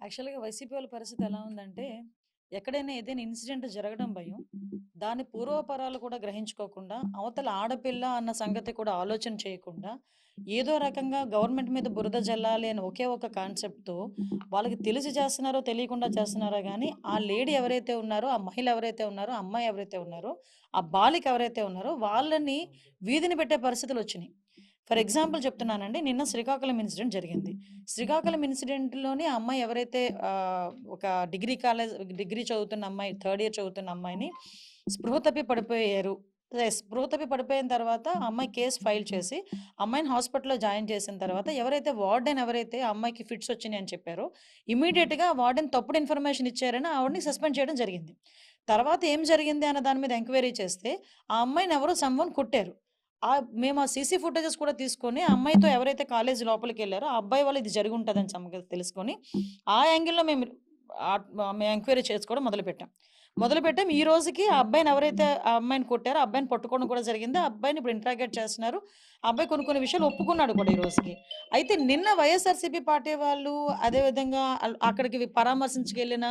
యాక్చువల్‌గా వైసీపీ వాళ్ళ పరిస్థితి ఎలా ఉందంటే, ఎక్కడైనా ఏదైనా ఇన్సిడెంట్ జరగడం భయం. దాని పూర్వపరాలు కూడా గ్రహించుకోకుండా, అవతల ఆడపిల్ల అన్న సంగతి కూడా ఆలోచన చేయకుండా, ఏదో రకంగా గవర్నమెంట్ మీద బురద జల్లాలి అని ఒకే ఒక కాన్సెప్ట్‌తో వాళ్ళకి తెలిసి చేస్తున్నారో, తెలియకుండా చేస్తున్నారో కానీ ఆ లేడీ ఎవరైతే ఉన్నారో, ఆ మహిళ ఎవరైతే ఉన్నారో, అమ్మాయి ఎవరైతే ఉన్నారో, ఆ బాలిక ఎవరైతే ఉన్నారో, వాళ్ళని వీధిని పెట్టే పరిస్థితులు వచ్చినాయి ఫర్ ఎగ్జాంపుల్ చెప్తున్నానండి. నిన్న శ్రీకాకుళం ఇన్సిడెంట్ జరిగింది. శ్రీకాకుళం ఇన్సిడెంట్‌లోని ఆ అమ్మాయి ఎవరైతే ఒక డిగ్రీ కాలేజ్ డిగ్రీ చదువుతున్న అమ్మాయి, థర్డ్ ఇయర్ చదువుతున్న అమ్మాయిని స్పృహ తప్పి పడిపోయారు. స్పృహ తప్పి పడిపోయిన తర్వాత అమ్మాయి కేస్ ఫైల్ చేసి, అమ్మాయిని హాస్పిటల్‌లో జాయిన్ చేసిన తర్వాత ఎవరైతే వార్డెన్ ఎవరైతే అమ్మాయికి ఫిట్స్ వచ్చినాయి అని చెప్పారో, ఇమీడియట్గా వార్డెన్ తప్పుడు ఇన్ఫర్మేషన్ ఇచ్చారని ఆవిడని సస్పెండ్ చేయడం జరిగింది. తర్వాత ఏం జరిగింది అన్న దాని మీద ఎంక్వైరీ చేస్తే, ఆ అమ్మాయిని ఎవరో సమ్‌వన్ కొట్టారు. ఆ మేము ఆ సీసీ ఫుటేజెస్ కూడా తీసుకొని, ఆ అమ్మాయితో ఎవరైతే కాలేజీ లోపలికెళ్ళారో, ఆ అబ్బాయి వాళ్ళు ఇది జరిగి ఉంటుందని సమగ్ర తెలుసుకొని, ఆ యాంగిల్‌లో మేము మేము ఎంక్వైరీ చేసుకోవడం మొదలుపెట్టాం. మొదలుపెట్టాం. ఈ రోజుకి ఆ అబ్బాయిని ఎవరైతే ఆ అమ్మాయిని కొట్టారో, ఆ అబ్బాయిని పట్టుకోవడం కూడా జరిగింది. ఆ అబ్బాయిని ఇప్పుడు ఇంట్రాగేట్ చేస్తున్నారు. అబ్బాయి కొన్ని కొన్ని విషయాలు ఒప్పుకున్నాడు కూడా ఈ రోజుకి. అయితే నిన్న వైఎస్ఆర్‌సీపీ పార్టీ వాళ్ళు అదేవిధంగా అక్కడికి పరామర్శించుకెళ్ళిన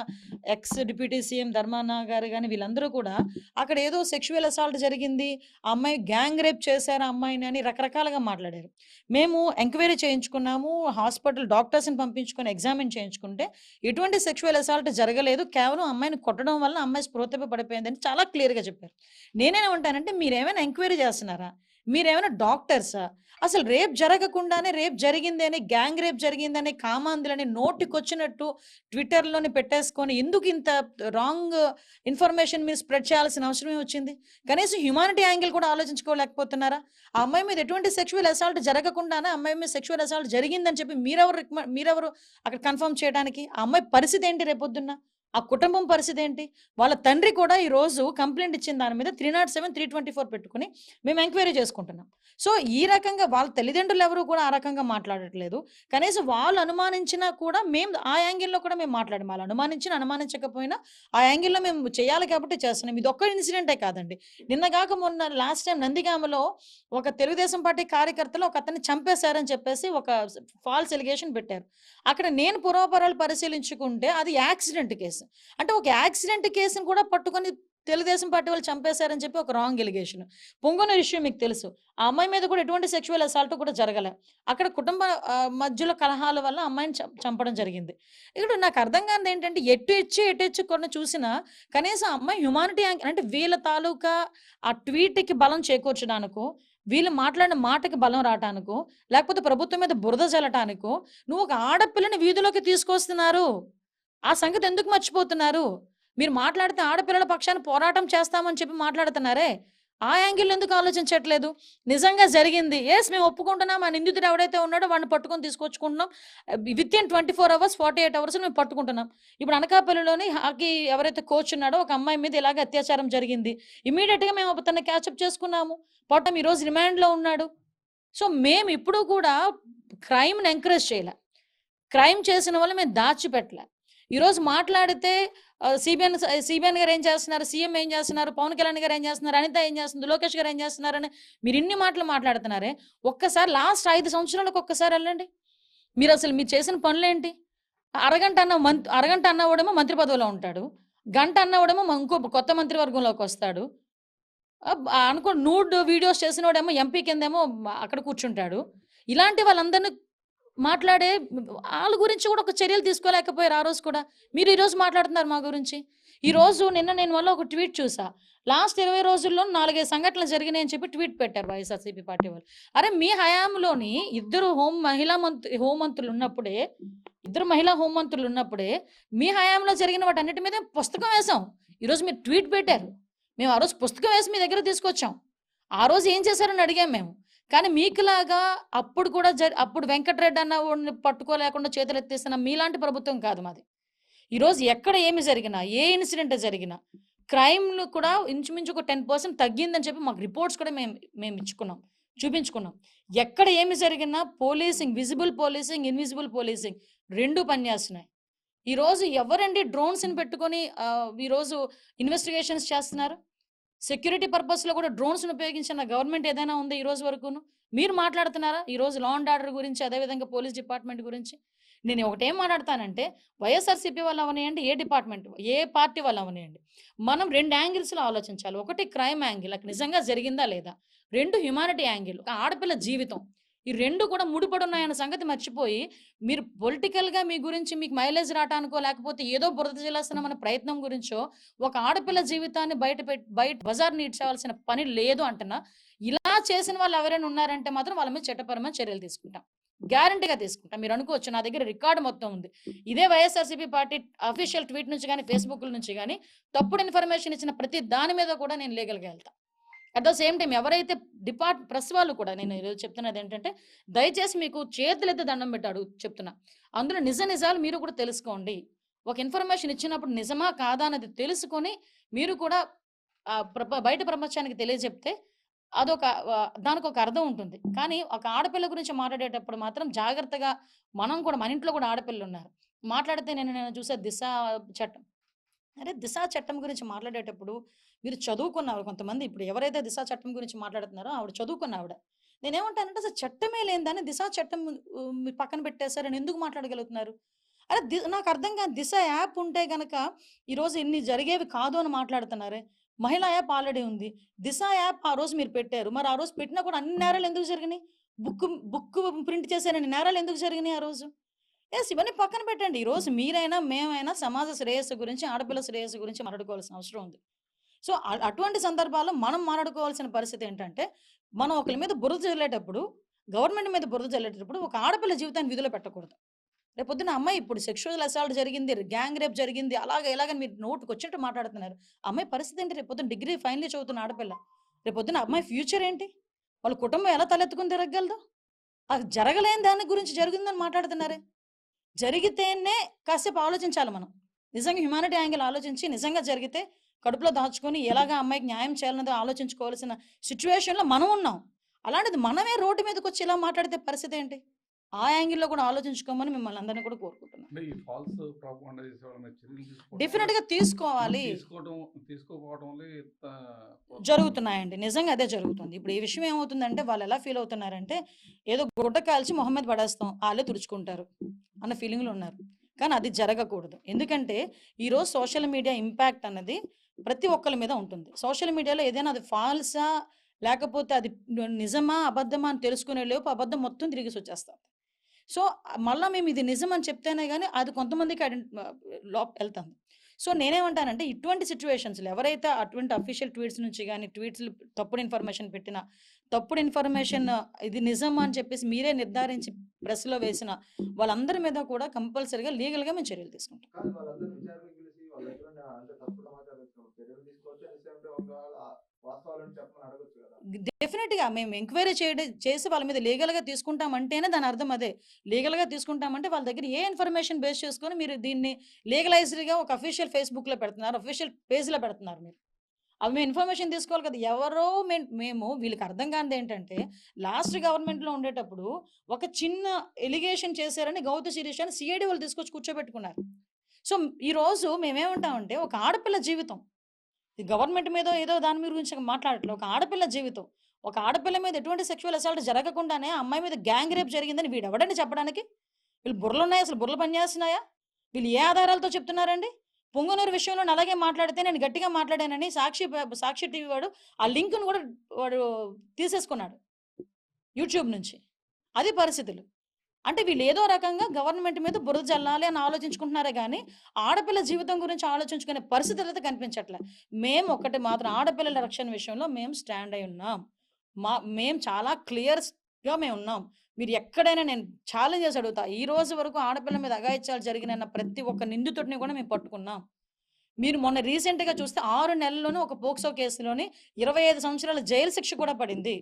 ex deputy CM Dharmana garu కానీ వీళ్ళందరూ కూడా అక్కడ ఏదో సెక్షువల్ అసాల్ట్ జరిగింది. ఆ అమ్మాయి గ్యాంగ్ రేప్ చేశారు అమ్మాయిని అని రకరకాలుగా మాట్లాడారు. మేము ఎంక్వైరీ చేయించుకున్నాము. హాస్పిటల్ డాక్టర్స్‌ని పంపించుకొని ఎగ్జామిన్ చేయించుకుంటే, ఎటువంటి సెక్షువల్ అసాల్ట్ జరగలేదు. కేవలం అమ్మాయిని కొట్టడం వల్ల అమ్మాయి స్పృహ పడిపోయిందని చాలా క్లియర్‌గా చెప్పారు. నేనేమంటానంటే మీరేమైనా ఎంక్వైరీ చేస్తున్నారా? మీరేమైనా డాక్టర్సా? అసలు రేప్ జరగకుండానే రేప్ జరిగింది అని, గ్యాంగ్ రేప్ జరిగిందని, కామాంధులని నోటికొచ్చినట్టు ట్విట్టర్‌లోని పెట్టేసుకొని ఎందుకు ఇంత రాంగ్ ఇన్ఫర్మేషన్ మీరు స్ప్రెడ్ చేయాల్సిన అవసరం వచ్చింది కనీసం హ్యుమానిటీ యాంగిల్ కూడా ఆలోచించుకోలేకపోతున్నారా? ఆ అమ్మాయి మీద ఎటువంటి సెక్షువల్ అసాల్ట్ జరగకుండానే, అమ్మాయి మీద సెక్షువల్ అసాల్ట్ జరిగిందని చెప్పి మీరెవరు రికమ మీరెవరు అక్కడ కన్ఫర్మ్ చేయడానికి? ఆ అమ్మాయి పరిస్థితి ఏంటి రేపొద్దున్న? ఆ కుటుంబం పరిస్థితి ఏంటి? వాళ్ళ తండ్రి కూడా ఈరోజు కంప్లైంట్ ఇచ్చిన దాని మీద 307, 324 పెట్టుకొని మేము ఎంక్వైరీ చేసుకుంటున్నాం. సో, ఈ రకంగా వాళ్ళ తల్లిదండ్రులు ఎవరు కూడా ఆ రకంగా మాట్లాడట్లేదు. కనీసం వాళ్ళు అనుమానించినా కూడా మేము ఆ యాంగిల్‌లో కూడా మేము మాట్లాడాం. వాళ్ళు అనుమానించిన అనుమానించకపోయినా ఆ యాంగిల్‌లో మేము చేయాలి కాబట్టి చేస్తున్నాం. ఇది ఒక్క ఇన్సిడెంటే కాదండి. నిన్న కాక మొన్న లాస్ట్ టైం నందిగామలో ఒక తెలుగుదేశం పార్టీ కార్యకర్తలు ఒక అతన్ని చంపేశారని చెప్పేసి ఒక ఫాల్స్ ఎలిగేషన్ పెట్టారు. అక్కడ నేను పురోపరాలు పరిశీలించుకుంటే అది యాక్సిడెంట్ కేసు. అంటే ఒక యాక్సిడెంట్ కేసుని కూడా పట్టుకొని తెలుగుదేశం పార్టీ వాళ్ళు చంపేశారని చెప్పి ఒక రాంగ్ ఎలిగేషన్. పొంగనూరు విషయం మీకు తెలుసు. ఆ అమ్మాయి మీద కూడా ఎటువంటి సెక్షువల్ అసాల్ట్ కూడా జరగలే. అక్కడ కుటుంబ మధ్యలో కలహాల వల్ల అమ్మాయిని చం చంపడం జరిగింది. ఇక్కడ నాకు అర్థం కానిది ఏంటంటే ఎటు ఇచ్చి, ఎటు ఇచ్చి కొన్ని చూసినా కనీసం అమ్మాయి హ్యుమానిటీ యాంకర్ అంటే వీళ్ళ తాలూకా ఆ ట్వీట్‌కి బలం చేకూర్చడానికో, వీళ్ళు మాట్లాడిన మాటకి బలం రావటానికో లేకపోతే ప్రభుత్వం మీద బురద జల్లటానికో, నువ్వు ఒక ఆడపిల్లని వీధిలోకి తీసుకొస్తున్నారు. ఆ సంగతి ఎందుకు మర్చిపోతున్నారు? మీరు మాట్లాడితే ఆడపిల్లల పక్షాన్ని పోరాటం చేస్తామని చెప్పి మాట్లాడుతున్నారే, ఆ యాంగిల్ ఎందుకు ఆలోచించట్లేదు? నిజంగా జరిగింది. ఎస్ మేము ఒప్పుకుంటున్నాం. ఆ నిందితుడు ఎవడైతే ఉన్నాడో వాడిని పట్టుకొని తీసుకొచ్చుకుంటున్నాం. Within twenty four hours, forty eight hours మేము పట్టుకుంటున్నాం. ఇప్పుడు అనకాపల్లిలోని హాకీ ఎవరైతే కోచ్ ఉన్నాడో ఒక అమ్మాయి మీద ఇలాగ అత్యాచారం జరిగింది. ఇమీడియట్గా మేము అతన్ని క్యాచప్ చేసుకున్నాము. పాపం ఈరోజు రిమాండ్‌లో ఉన్నాడు. సో, మేము ఇప్పుడు కూడా క్రైమ్‌ని ఎంకరేజ్ చేయలే. క్రైమ్ చేసిన వల్ల మేము దాచిపెట్టలే. ఈరోజు మాట్లాడితే సిబిఎన్ సిబిఎన్ గారు ఏం చేస్తున్నారు? సీఎం ఏం చేస్తున్నారు? పవన్ కళ్యాణ్ గారు ఏం చేస్తున్నారు? అనిత ఏం చేస్తుంది? లోకేష్ గారు ఏం చేస్తున్నారని మీరు ఇన్ని మాటలు మాట్లాడుతున్నారే, ఒక్కసారి లాస్ట్ ఐదు సంవత్సరాలకు ఒక్కసారి వెళ్ళండి మీరు అసలు మీరు చేసిన పనులేంటి? అరగంట అన్న మంత్ అరగంట అన్నవాడేమో మంత్రి పదవిలో ఉంటాడు. గంట అన్నవాడేమో ఇంకో కొత్త మంత్రివర్గంలోకి వస్తాడు అనుకో నూడ్ వీడియోస్ చేసినోడేమో ఎంపీ కిందేమో అక్కడ కూర్చుంటాడు. ఇలాంటి వాళ్ళందరిని మాట్లాడే ఆళ్ళ గురించి కూడా ఒక చర్యలు తీసుకోలేకపోయారు ఆ రోజు కూడా. మీరు ఈరోజు మాట్లాడుతున్నారు మా గురించి. ఈరోజు నిన్న నేను మళ్ళా ఒక ట్వీట్ చూసా. లాస్ట్ 20 రోజుల్లో 4, 5 సంఘటనలు జరిగినాయని చెప్పి ట్వీట్ పెట్టారు వైఎస్ఆర్‌సీపీ పార్టీ వాళ్ళు. అరె మీ హయాంలోని ఇద్దరు హోం మహిళా మంత్రి హోంమంత్రులు ఉన్నప్పుడే, ఇద్దరు మహిళా హోంమంత్రులు ఉన్నప్పుడే మీ హయాంలో జరిగిన వాటన్నిటి మీద పుస్తకం వేసాం. ఈరోజు మీరు ట్వీట్ పెట్టారు. మేము ఆ రోజు పుస్తకం వేసి మీ దగ్గరకి తీసుకొచ్చాం. ఆ రోజు ఏం చేశారని అడిగాం మేము. కానీ మీకులాగా అప్పుడు కూడా జ అప్పుడు వెంకటరెడ్డి అన్నవాడిని పట్టుకోలేకుండా చేతులెత్తేసిన మీలాంటి ప్రభుత్వం కాదు మాది. ఈరోజు ఎక్కడ ఏమి జరిగినా, ఏ ఇన్సిడెంట్ జరిగినా, క్రైమ్‌లు కూడా ఇంచుమించు ఒక 10% తగ్గిందని చెప్పి మాకు రిపోర్ట్స్ కూడా మేము మేము ఇచ్చుకున్నాం. చూపించుకున్నాం. ఎక్కడ ఏమి జరిగినా policing, visible policing, invisible policing రెండు పనిచేస్తున్నాయి. ఈరోజు ఎవరండి డ్రోన్స్‌ని పెట్టుకొని ఈరోజు ఇన్వెస్టిగేషన్స్ చేస్తున్నారు? సెక్యూరిటీ పర్పస్‌లో కూడా డ్రోన్స్ను ఉపయోగించిన గవర్నమెంట్ ఏదైనా ఉందా ఈ రోజు వరకును? మీరు మాట్లాడుతున్నారా? ఈరోజు లా అండ్ ఆర్డర్ గురించి, అదేవిధంగా పోలీస్ డిపార్ట్‌మెంట్ గురించి? నేను ఒకటేం మాట్లాడతానంటే వైఎస్ఆర్సీపీ వాళ్ళు అవనియండి ఏ డిపార్ట్మెంట్ ఏ పార్టీ వాళ్ళు అవనియండి మనం రెండు యాంగిల్స్లో ఆలోచించాలి ఒకటి క్రైమ్ యాంగిల్ అక్కడ నిజంగా జరిగిందా లేదా రెండు హ్యుమానిటీ యాంగిల్ ఒక ఆడపిల్ల జీవితం ఈ రెండు కూడా ముడిపడి ఉన్నాయన్న సంగతి మర్చిపోయి మీరు పొలిటికల్గా మీ గురించి మీకు మైలేజ్ రావటానికో లేకపోతే ఏదో బురద జిల్లాస్తున్న ప్రయత్నం గురించో ఒక ఆడపిల్ల జీవితాన్ని బయట పెట్టి బయట బజార్ నీడ్చవలసిన పని లేదు అంటున్నా ఇలా చేసిన వాళ్ళు ఎవరైనా ఉన్నారంటే మాత్రం వాళ్ళ మీద చట్టపరమైన చర్యలు తీసుకుంటాం. గ్యారంటీగా తీసుకుంటాం. మీరు అనుకోవచ్చు నా దగ్గర రికార్డు మొత్తం ఉంది. ఇదే వైఎస్ఆర్సీపీ పార్టీ అఫీషియల్ ట్వీట్ నుంచి కానీ ఫేస్బుక్ నుంచి కానీ తప్పుడు ఇన్ఫర్మేషన్ ఇచ్చిన ప్రతి దాని మీద కూడా నేను లీగల్గా వెళ్తాను అట్ ద సేమ్ టైం ఎవరైతే డిపార్ట్ ప్రెస్ వాళ్ళు కూడా నేను ఈరోజు చెప్తున్నది ఏంటంటే దయచేసి మీకు చేతులైతే దండం పెట్టాడు చెప్తున్నా. అందులో నిజ నిజాలు మీరు కూడా తెలుసుకోండి. ఒక ఇన్ఫర్మేషన్ ఇచ్చినప్పుడు నిజమా కాదా అన్నది తెలుసుకొని మీరు కూడా ప్రప- బయట ప్రపంచానికి తెలియజెప్తే అదొక దానికి ఒక అర్థం ఉంటుంది. కానీ ఒక ఆడపిల్ల గురించి మాట్లాడేటప్పుడు మాత్రం జాగ్రత్తగా మనం కూడా మన ఇంట్లో కూడా ఆడపిల్లలు ఉన్నారు. మాట్లాడితే నేను నేను చూసే దిశ చట్టం అరే దిశా చట్టం గురించి మాట్లాడేటప్పుడు మీరు చదువుకున్నారు కొంతమంది. ఇప్పుడు ఎవరైతే దిశా చట్టం గురించి మాట్లాడుతున్నారో ఆవిడ చదువుకున్న ఆవిడ. నేనేమంటానంటే అసలు చట్టమే లేదని దిశా చట్టం మీరు పక్కన పెట్టేశారని ఎందుకు మాట్లాడగలుగుతున్నారు? అరే ది నాకు అర్థం కాదు దిశ యాప్ ఉంటే గనక ఈరోజు ఇన్ని జరిగేవి కాదు అని మాట్లాడుతున్నారే. మహిళా యాప్ ఆల్రెడీ ఉంది. దిశ యాప్ ఆ రోజు మీరు పెట్టారు. మరి ఆ రోజు పెట్టినా కూడా అన్ని నేరాలు ఎందుకు జరిగినాయి? బుక్ బుక్ ప్రింట్ చేశారని నేరాలు ఎందుకు జరిగినాయి ఆ రోజు? ఎస్ ఇవన్నీ పక్కన పెట్టండి. ఈరోజు మీరైనా మేమైనా సమాజ శ్రేయస్సు గురించి ఆడపిల్ల శ్రేయస్సు గురించి మాట్లాడుకోవాల్సిన అవసరం ఉంది. సో అటువంటి సందర్భాల్లో మనం మాట్లాడుకోవాల్సిన పరిస్థితి ఏంటంటే మనం ఒకరి మీద బురద చల్లేటప్పుడు గవర్నమెంట్ మీద బురద చల్లేటప్పుడు ఒక ఆడపిల్ల జీవితాన్ని విధులు పెట్టకూడదు. రేపొద్దున అమ్మాయి ఇప్పుడు సెక్షువల్ అసాల్ట్ జరిగింది గ్యాంగ్ రేప్ జరిగింది అలాగే ఎలాగని మీరు నోటుకు వచ్చినట్టు మాట్లాడుతున్నారు. అమ్మాయి పరిస్థితి ఏంటి? రేపొద్దున డిగ్రీ ఫైనల్ చదువుతున్న ఆడపిల్ల. రేపొద్దున అమ్మాయి ఫ్యూచర్ ఏంటి? వాళ్ళ కుటుంబం ఎలా తలెత్తుకుని తిరగలదు అది జరగలేని దాని గురించి జరిగిందని మాట్లాడుతున్నారే. జరిగితేనే కాసేపు ఆలోచించాలి మనం. నిజంగా హ్యుమానిటీ యాంగిల్ ఆలోచించి నిజంగా జరిగితే కడుపులో దాచుకొని ఎలాగ అమ్మాయికి న్యాయం చేయాలన్నది ఆలోచించుకోవాల్సిన సిచ్యువేషన్లో మనం ఉన్నాం. అలాంటిది మనమే రోడ్డు మీదకి వచ్చి ఇలా మాట్లాడితే పరిస్థితి ఏంటి? ఆ యాంగిల్లో కూడా ఆలోచించుకోమని మిమ్మల్ని అందరినీ కూడా కోరుకుంటున్నాను. డెఫినెట్గా తీసుకోవాలి. జరుగుతున్నాయండి. నిజంగా అదే జరుగుతుంది. ఇప్పుడు ఈ విషయం ఏమవుతుందంటే వాళ్ళు ఎలా ఫీల్ అవుతున్నారంటే ఏదో గుడ్డ కాల్చి మొహమ్మద్ పడేస్తాం. వాళ్ళే తుడుచుకుంటారు. అన్న ఫీలింగ్లో ఉన్నారు. కానీ అది జరగకూడదు. ఎందుకంటే ఈరోజు సోషల్ మీడియా ఇంపాక్ట్ అన్నది ప్రతి ఒక్కరి మీద ఉంటుంది. సోషల్ మీడియాలో ఏదైనా అది ఫాల్సా లేకపోతే అది నిజమా అబద్ధమా అని తెలుసుకునే లోపు అబద్ధం మొత్తం తిరిగి వచ్చేస్తుంది. సో మళ్ళీ మేము ఇది నిజం అని చెప్తేనే కానీ అది కొంతమందికి ఐడెంటి లోప వెళ్తుంది. సో నేనేమంటానంటే ఇటువంటి సిచ్యువేషన్స్లో ఎవరైతే అటువంటి అఫీషియల్ ట్వీట్స్ నుంచి కానీ ట్వీట్స్ తప్పుడు ఇన్ఫర్మేషన్ పెట్టిన తప్పుడు ఇన్ఫర్మేషన్ ఇది నిజం అని చెప్పేసి మీరే నిర్ధారించి ప్రెస్లో వేసిన వాళ్ళందరి మీద కూడా కంపల్సరీగా లీగల్గా మేము చర్యలు తీసుకుంటాం. కానీ వాళ్ళందరూ విచారణకు పిలిచి వాళ్ళ దగ్గర ఉన్న అంటే తప్పుడు సమాచారం ఇచ్చినప్పుడు చర్యలు తీసుకోవచ్చు అట్ సేమ్ టైం ఒకవేళ ఆ వాస్తవాలను చెప్పమని అడగొచ్చు కదా. డెఫినెట్గా మేము ఎంక్వైరీ చేయడం చేసి వాళ్ళ మీద లీగల్గా తీసుకుంటామంటేనే దాని అర్థం అదే. లీగల్గా తీసుకుంటామంటే వాళ్ళ దగ్గర ఏ ఇన్ఫర్మేషన్ బేస్ చేసుకొని మీరు దీన్ని లీగలైజ్డ్గా ఒక అఫీషియల్ ఫేస్బుక్లో పెడుతున్నారు అఫీషియల్ పేజ్లో పెడుతున్నారు మీరు. అవి మేము ఇన్ఫర్మేషన్ తీసుకోవాలి కదా. ఎవరో మే- మేము వీళ్ళకి అర్థం కానిది ఏంటంటే లాస్ట్ గవర్నమెంట్లో ఉండేటప్పుడు ఒక చిన్న ఎలిగేషన్ చేశారని గౌతు శిరీష్ అని సిఐడి వాళ్ళు తీసుకొచ్చి కూర్చోబెట్టుకున్నారు. సో ఈ రోజు మేమేమంటామంటే ఒక ఆడపిల్ల జీవితం. ఈ గవర్నమెంట్ మీద ఏదో దాని మీద గురించి మాట్లాడట్లేదు ఒక ఆడపిల్ల జీవితం. ఒక ఆడపిల్ల మీద ఎటువంటి సెక్షువల్ అసాల్ట్ జరగకుండానే ఆ అమ్మాయి మీద గ్యాంగ్ రేప్ జరిగిందని వీడు ఎవడండి చెప్పడానికి? వీళ్ళు బుర్రలు ఉన్నాయి అసలు బుర్రలు పనిచేస్తున్నాయా? వీళ్ళు ఏ ఆధారాలతో చెప్తున్నారండి? పొంగునూరు విషయంలో అలాగే మాట్లాడితే నేను గట్టిగా మాట్లాడానని సాక్షి సాక్షి టీవీ వాడు ఆ లింక్ను కూడా వాడు తీసేసుకున్నాడు. యూట్యూబ్ నుంచి. అది పరిస్థితులు. అంటే వీళ్ళు ఏదో రకంగా గవర్నమెంట్ మీద బురద జల్లాలి అని ఆలోచించుకుంటున్నారే కానీ ఆడపిల్ల జీవితం గురించి ఆలోచించుకునే పరిస్థితులు అయితే కనిపించట్లే. మేము ఒకటి మాత్రం ఆడపిల్లల రక్షణ విషయంలో మేము స్టాండ్ అయి ఉన్నాం. మా మేము చాలా గా మేము ఉన్నాం. మీరు ఎక్కడైనా నేను ఛాలెంజ్ చేసి అడుగుతా. ఈ రోజు వరకు ఆడపిల్ల మీద అగాయిత్యాలు జరిగిన ప్రతి ఒక్క నిందితుడిని కూడా మేము పట్టుకున్నాం. మీరు మొన్న రీసెంట్గా చూస్తే ఆరు నెలల్లోనే ఒక పోక్సో కేసులోని ఇరవై ఐదు సంవత్సరాల జైలు శిక్ష కూడా పడింది.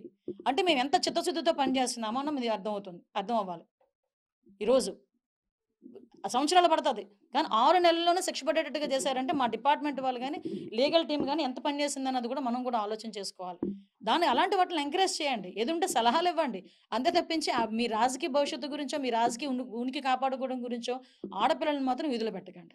అంటే మేము ఎంత చిత్తశుద్ధితో పనిచేస్తున్నామో అన్న ఇది అర్థం అవుతుంది అర్థం అవ్వాలి ఈరోజు సంవత్సరాలు పడుతుంది. కానీ ఆరు నెలల్లోనే శిక్ష పడేటట్టుగా చేశారంటే మా డిపార్ట్మెంట్ వాళ్ళు కానీ లీగల్ టీం కానీ ఎంత పనిచేసింది అన్నది కూడా మనం కూడా ఆలోచన చేసుకోవాలి. దాన్ని అలాంటి వాటిని ఎంకరేజ్ చేయండి. ఏదుంటే సలహాలు ఇవ్వండి. అంతే తప్పించి మీ రాజకీయ భవిష్యత్తు గురించో మీ రాజకీయ ఉనికి కాపాడుకోవడం గురించో ఆడపిల్లల్ని మాత్రం విధులు పెట్టకండి.